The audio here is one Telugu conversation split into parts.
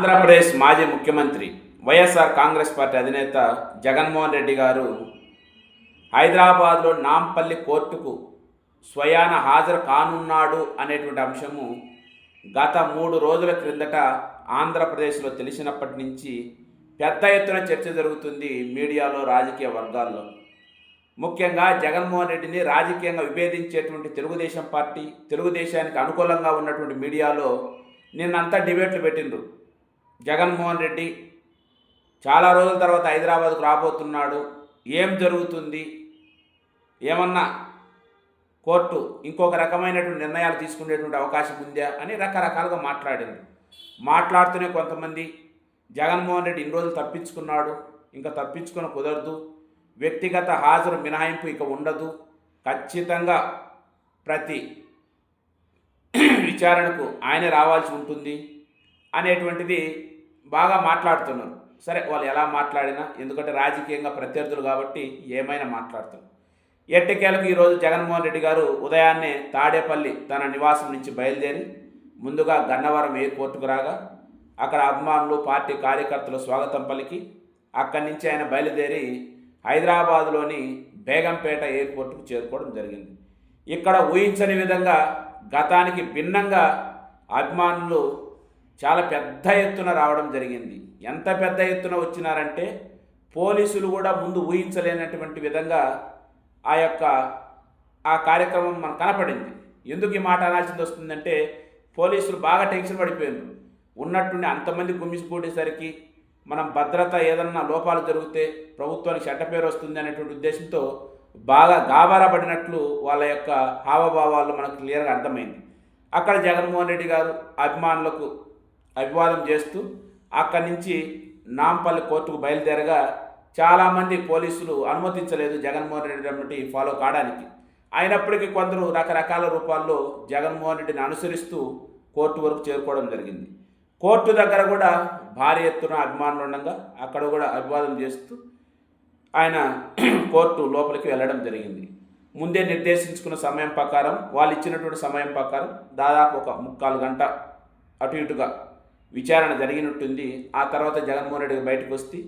ఆంధ్రప్రదేశ్ మాజీ ముఖ్యమంత్రి వైఎస్ఆర్ కాంగ్రెస్ పార్టీ అధినేత జగన్మోహన్ రెడ్డి గారు హైదరాబాద్లో నాంపల్లి కోర్టుకు స్వయాన హాజరు కానున్నాడు అనేటువంటి అంశము గత మూడు రోజుల క్రిందట ఆంధ్రప్రదేశ్లో తెలిసినప్పటి నుంచి పెద్ద ఎత్తున చర్చ జరుగుతుంది మీడియాలో రాజకీయ వర్గాల్లో. ముఖ్యంగా జగన్మోహన్ రెడ్డిని రాజకీయంగా విభేదించేటువంటి తెలుగుదేశం పార్టీ తెలుగుదేశానికి అనుకూలంగా ఉన్నటువంటి మీడియాలో నిన్నంతా డిబేట్లు పెట్టిండ్రు. జగన్మోహన్ రెడ్డి చాలా రోజుల తర్వాత హైదరాబాద్కు రాబోతున్నాడు. ఏం జరుగుతుంది? ఏమన్నా కోర్టు ఇంకొక రకమైనటువంటి నిర్ణయాలు తీసుకునేటువంటి అవకాశం ఉందా అని రకరకాలుగా మాట్లాడింది. మాట్లాడుతూనే కొంతమంది జగన్మోహన్ రెడ్డి ఇన్ని రోజులు తప్పించుకున్నాడు. ఇంకా తప్పించుకుని కుదరదు. వ్యక్తిగత హాజరు మినహాయింపు ఇక ఉండదు. ఖచ్చితంగా ప్రతి విచారణకు ఆయన రావాల్సి ఉంటుంది అనేటువంటిది బాగా మాట్లాడుతున్నారు. సరే వాళ్ళు ఎలా మాట్లాడినా ఎందుకంటే రాజకీయంగా ప్రత్యర్థులు కాబట్టి ఏమైనా మాట్లాడుతున్నారు ఎట్టకేలకు ఈరోజు జగన్మోహన్ రెడ్డి గారు ఉదయాన్నే తాడేపల్లి తన నివాసం నుంచి బయలుదేరి ముందుగా గన్నవరం ఎయిర్పోర్టుకు రాగా అక్కడ అభిమానులు పార్టీ కార్యకర్తలు స్వాగతం పలికి అక్కడి నుంచి ఆయన బయలుదేరి హైదరాబాదులోని బేగంపేట ఎయిర్పోర్టుకు చేరుకోవడం జరిగింది. ఇక్కడ ఊహించని విధంగా గతానికి భిన్నంగా అభిమానులు చాలా పెద్ద ఎత్తున రావడం జరిగింది. ఎంత పెద్ద ఎత్తున వచ్చినారంటే పోలీసులు కూడా ముందు ఊహించలేనటువంటి విధంగా ఆ యొక్క ఆ కార్యక్రమం మనకు కనపడింది. ఎందుకు ఈ మాట అనాల్సింది వస్తుందంటే పోలీసులు బాగా టెన్షన్ పడిపోయారు ఉన్నట్టుండి అంతమంది గుమ్మిసిపోయేసరికి మనం భద్రత ఏదన్నా లోపాలు జరిగితే ప్రభుత్వానికి చెడ్డ పేరు వస్తుంది అనేటువంటి ఉద్దేశంతో బాగా గాబారా పడినట్లు వాళ్ళ యొక్క హావభావాలు మనకు క్లియర్గా అర్థమైంది. అక్కడ జగన్మోహన్ రెడ్డి గారు అభిమానులకు అభివాదం చేస్తూ అక్కడి నుంచి నాంపల్లి కోర్టుకు బయలుదేరగా చాలామంది పోలీసులు అనుమతించలేదు జగన్మోహన్ రెడ్డి అన్నటి ఫాలో కావడానికి. అయినప్పటికీ కొందరు రకరకాల రూపాల్లో జగన్మోహన్ రెడ్డిని అనుసరిస్తూ కోర్టు వరకు చేరుకోవడం జరిగింది. కోర్టు దగ్గర కూడా భారీ ఎత్తున అభిమానులు ఉండగా అక్కడ కూడా అభివాదం చేస్తూ ఆయన కోర్టు లోపలికి వెళ్ళడం జరిగింది. ముందే నిర్దేశించుకున్న సమయం ప్రకారం వాళ్ళు ఇచ్చినటువంటి సమయం ప్రకారం దాదాపు ఒక ముక్కాలు గంట అటు ఇటుగా విచారణ జరిగినట్టుంది. ఆ తర్వాత జగన్మోహన్ రెడ్డి బయటకు వస్తే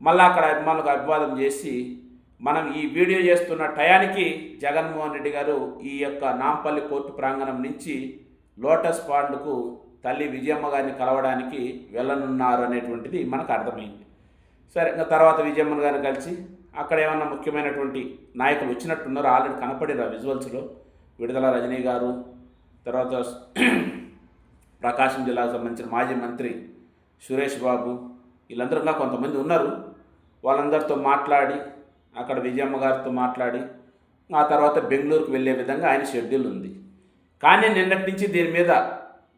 మళ్ళీ అక్కడ అభిమానులకు అభివాదం చేసి మనం ఈ వీడియో చేస్తున్న టయానికి జగన్మోహన్ రెడ్డి గారు ఈ యొక్క నాంపల్లి కోర్టు ప్రాంగణం నుంచి లోటస్ పాండ్కు తల్లి విజయమ్మ గారిని కలవడానికి వెళ్ళనున్నారు అనేటువంటిది మనకు అర్థమైంది. సరే ఇంకా తర్వాత విజయమ్మ గారిని కలిసి అక్కడ ఏమన్నా ముఖ్యమైనటువంటి నాయకులు వచ్చినట్టున్నారు ఆల్రెడీ కనపడిన విజువల్స్లో విడుదల రజనీ గారు తర్వాత ప్రకాశం జిల్లాకు సంబంధించిన మాజీ మంత్రి సురేష్ బాబు వీళ్ళందరూ ఇంకా కొంతమంది ఉన్నారు. వాళ్ళందరితో మాట్లాడి అక్కడ విజయమ్మ గారితో మాట్లాడి ఆ తర్వాత బెంగళూరుకు వెళ్ళే విధంగా ఆయన షెడ్యూల్ ఉంది. కానీ నిన్నటి నుంచి దీని మీద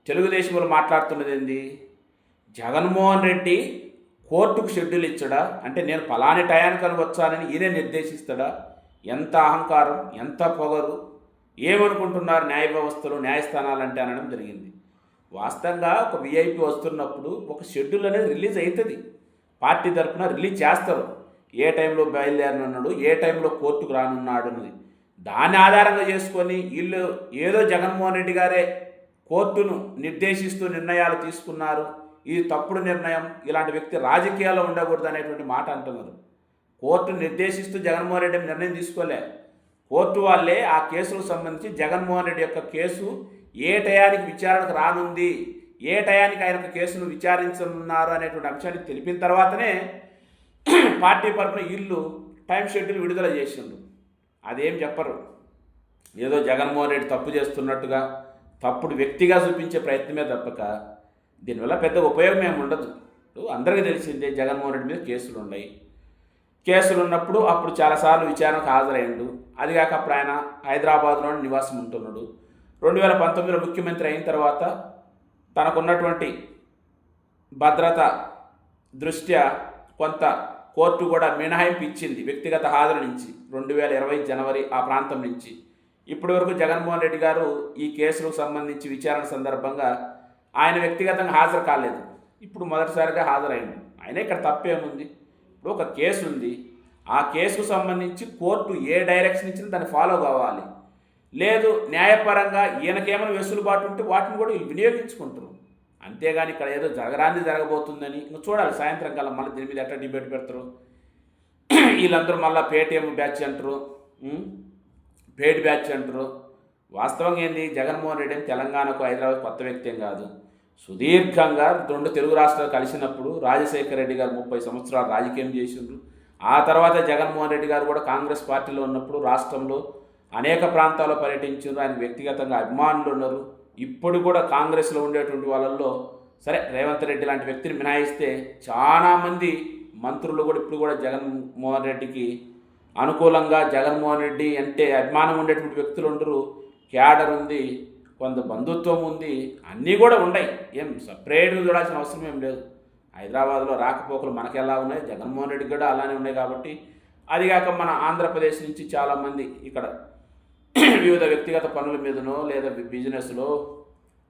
తెలుగుదేశంలో మాట్లాడుతున్నది ఏంది? జగన్మోహన్ రెడ్డి కోర్టుకు షెడ్యూల్ ఇచ్చడా? అంటే నేను ఫలాని టయానికి అని వచ్చానని ఈయనే నిర్దేశిస్తాడా? ఎంత అహంకారం ఎంత పొగరు ఏమనుకుంటున్నారు న్యాయ వ్యవస్థలు న్యాయస్థానాలు అంటే అనడం జరిగింది. వాస్తవంగా ఒక విఐపి వస్తున్నప్పుడు ఒక షెడ్యూల్ అనేది రిలీజ్ అవుతుంది పార్టీ తరఫున రిలీజ్ చేస్తారు. ఏ టైంలో బయలుదేరనున్నాడు ఏ టైంలో కోర్టుకు రానున్నాడు అన్నది. దాన్ని ఆధారంగా చేసుకొని వీళ్ళు ఏదో జగన్మోహన్ రెడ్డి గారే కోర్టును నిర్దేశిస్తూ నిర్ణయాలు తీసుకున్నారు. ఇది తప్పుడు నిర్ణయం ఇలాంటి వ్యక్తి రాజకీయాల్లో ఉండకూడదు అనేటువంటి మాట అంటున్నారు. కోర్టు నిర్దేశిస్తూ జగన్మోహన్ రెడ్డి నిర్ణయం తీసుకోలే? కోర్టు వాళ్ళే ఆ కేసులకు సంబంధించి జగన్మోహన్ రెడ్డి యొక్క కేసు ఏ టయానికి విచారణకు రానుంది? ఏ టయానికి ఆయన కేసును విచారించనున్నారు అనేటువంటి అంశాన్ని తెలిపిన తర్వాతనే పార్టీ పరపున ఇల్లు టైం షెడ్యూల్ విడుదల చేసిండు అదేం చెప్పరు. ఏదో జగన్మోహన్ రెడ్డి తప్పు చేస్తున్నట్టుగా తప్పుడు వ్యక్తిగా చూపించే ప్రయత్నమే తప్పక. దీనివల్ల పెద్ద ఉపయోగం ఏమి ఉండదు. అందరికీ తెలిసిందే జగన్మోహన్ రెడ్డి మీద కేసులు ఉన్నాయి. కేసులు ఉన్నప్పుడు అప్పుడు చాలాసార్లు విచారణకు హాజరైండు అది కాక అప్పుడు ఆయన హైదరాబాద్లోని నివాసం ఉంటున్నాడు. రెండు వేల పంతొమ్మిదిలో ముఖ్యమంత్రి అయిన తర్వాత తనకున్నటువంటి భద్రత దృష్ట్యా కొంత కోర్టు కూడా మినహాయింపు ఇచ్చింది వ్యక్తిగత హాజరు నుంచి రెండు వేల ఇరవై జనవరి ఆ ప్రాంతం నుంచి. ఇప్పటి వరకు జగన్మోహన్ రెడ్డి గారు ఈ కేసులకు సంబంధించి విచారణ సందర్భంగా ఆయన వ్యక్తిగతంగా హాజరు కాలేదు. ఇప్పుడు మొదటిసారిగా హాజరైంది ఆయన ఇక్కడ తప్పేముంది? ఇప్పుడు ఒక కేసు ఉంది ఆ కేసుకు సంబంధించి కోర్టు ఏ డైరెక్షన్ ఇచ్చినా దాన్ని ఫాలో కావాలి. లేదు న్యాయపరంగా ఈయనకేమైనా వెసులుబాటు ఉంటే వాటిని కూడా వీళ్ళు వినియోగించుకుంటారు అంతేగాని ఇక్కడ ఏదో జరగరాంది జరగబోతుందని ఇంకా చూడాలి. సాయంత్రం కల్లా మళ్ళీ దీని మీద ఎట్లా డిబేట్ పెడతారు? వీళ్ళందరూ మళ్ళీ పేటిఎం బ్యాచ్ అంటారు. పేడ్ బ్యాచ్ అంటారు. వాస్తవంగా ఏంది? జగన్మోహన్ రెడ్డి అని తెలంగాణకు హైదరాబాద్ కొత్త వ్యక్తి ఏం కాదు. సుదీర్ఘంగా రెండు తెలుగు రాష్ట్రాలు కలిసినప్పుడు రాజశేఖర రెడ్డి గారు ముప్పై సంవత్సరాలు రాజకీయం చేసిండ్రు. ఆ తర్వాత జగన్మోహన్ రెడ్డి గారు కూడా కాంగ్రెస్ పార్టీలో ఉన్నప్పుడు రాష్ట్రంలో అనేక ప్రాంతాల్లో పర్యటించారు. ఆయన వ్యక్తిగతంగా అభిమానులు ఉన్నారు. ఇప్పుడు కూడా కాంగ్రెస్లో ఉండేటువంటి వాళ్ళల్లో సరే రేవంత్ రెడ్డి లాంటి వ్యక్తిని మినాయిస్తే చాలామంది మంత్రులు కూడా ఇప్పుడు కూడా జగన్మోహన్ రెడ్డికి అనుకూలంగా జగన్మోహన్ రెడ్డి అంటే అభిమానం ఉండేటువంటి వ్యక్తులు ఉండరు. క్యాడర్ ఉంది కొంత బంధుత్వం ఉంది అన్నీ కూడా ఉన్నాయి. ఏం సపరేట్గా చూడాల్సిన అవసరం ఏం లేదు. హైదరాబాద్లో రాకపోకలు మనకి ఎలా ఉన్నాయి? జగన్మోహన్ రెడ్డి కూడా అలానే ఉన్నాయి కాబట్టి. అది కాక మన ఆంధ్రప్రదేశ్ నుంచి చాలామంది ఇక్కడ వివిధ వ్యక్తిగత పనుల మీదనో లేదా బిజినెస్లో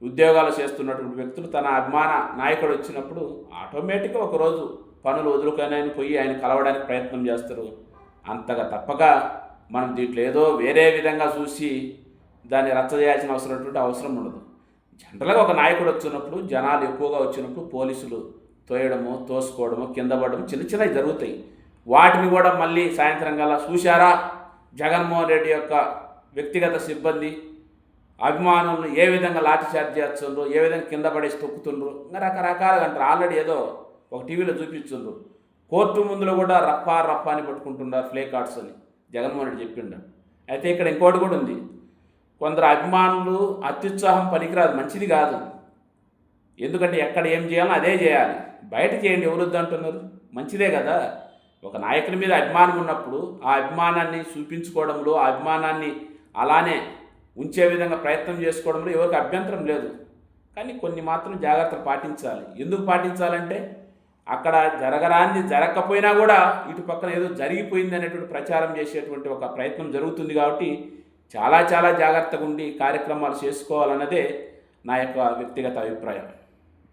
ఉద్యోగాలు చేస్తున్నటువంటి వ్యక్తులు తన అభిమాన నాయకుడు వచ్చినప్పుడు ఆటోమేటిక్గా ఒకరోజు పనులు వదులుకొని పోయి ఆయన కలవడానికి ప్రయత్నం చేస్తారు. అంతగా తప్పక మనం దీంట్లో ఏదో వేరే విధంగా చూసి దాన్ని రచ్చ చేయాల్సిన అవసరమైనటువంటి అవసరం ఉండదు. జనరల్గా ఒక నాయకుడు వచ్చినప్పుడు జనాలు ఎక్కువగా వచ్చినప్పుడు పోలీసులు తోయడము తోసుకోవడము కింద పడడం చిన్న చిన్నవి జరుగుతాయి. వాటిని కూడా మళ్ళీ సాయంత్రం కల్లా చూశారా? జగన్మోహన్ రెడ్డి యొక్క వ్యక్తిగత సిబ్బంది అభిమానులను ఏ విధంగా లాఠీచార్జ్ చేస్తుండ్రు ఏ విధంగా కింద పడేసి తొక్కుతుండ్రు ఇంకా రకరకాలుగా అంటారు. ఆల్రెడీ ఏదో ఒక టీవీలో చూపించుండ్రు. కోర్టు ముందులో కూడా రఫా రఫా అని పట్టుకుంటున్నారు ఫ్లే కార్డ్స్ అని. జగన్మోహన్ రెడ్డి చెప్పిండు. అయితే ఇక్కడ ఇంకోటి కూడా ఉంది. కొందరు అభిమానులు అత్యుత్సాహం పనికిరాదు. మంచిది కాదు. ఎందుకంటే ఎక్కడ ఏం చేయాలో అదే చేయాలి. బయట చేయండి ఎవరు అంటున్నారు. మంచిదే కదా. ఒక నాయకుని మీద అభిమానం ఉన్నప్పుడు ఆ అభిమానాన్ని చూపించుకోవడంలో ఆ అభిమానాన్ని అలానే ఉంచే విధంగా ప్రయత్నం చేసుకోవడంలో ఎవరికి అభ్యంతరం లేదు. కానీ కొన్ని మాత్రం జాగ్రత్తలు పాటించాలి. ఎందుకు పాటించాలంటే అక్కడ జరగరాంది జరగకపోయినా కూడా ఇటు పక్కన ఏదో జరిగిపోయింది అనేటువంటి ప్రచారం చేసేటువంటి ఒక ప్రయత్నం జరుగుతుంది కాబట్టి చాలా చాలా జాగ్రత్తగా ఉండి కార్యక్రమాలు చేసుకోవాలన్నదే నా యొక్క వ్యక్తిగత అభిప్రాయం.